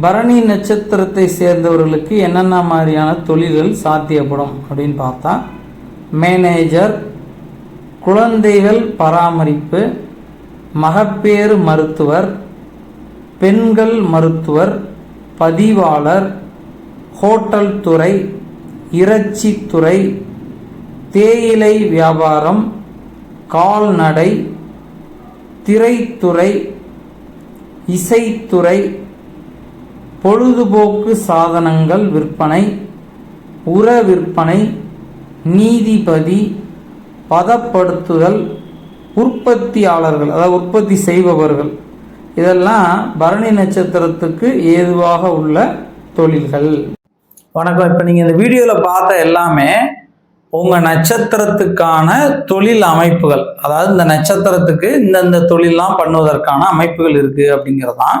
பரணி நட்சத்திரத்தை சேர்ந்தவர்களுக்கு என்னென்ன மாதிரியான தொழில்கள் சாத்தியப்படும் அப்படின்னு பார்த்தா மேனேஜர் குழந்தைகள் பராமரிப்பு மகப்பேறு மருத்துவர் பெண்கள் மருத்துவர் பதிவாளர் ஹோட்டல் துறை இறைச்சித்துறை தேயிலை வியாபாரம் கால்நடை திரைத்துறை இசைத்துறை பொழுதுபோக்கு சாதனங்கள் விற்பனை உர விற்பனை நீதிபதி பதப்படுத்துதல் உற்பத்தியாளர்கள் அதாவது உற்பத்தி செய்பவர்கள். இதெல்லாம் பரணி நட்சத்திரத்துக்கு ஏதுவாக உள்ள தொழில்கள். வணக்கம். இப்போ நீங்கள் இந்த வீடியோவில் பார்த்த எல்லாமே உங்கள் நட்சத்திரத்துக்கான தொழில் அமைப்புகள். அதாவது இந்த நட்சத்திரத்துக்கு இந்தந்த தொழிலெலாம் பண்ணுவதற்கான அமைப்புகள் இருக்குது அப்படிங்கிறதான்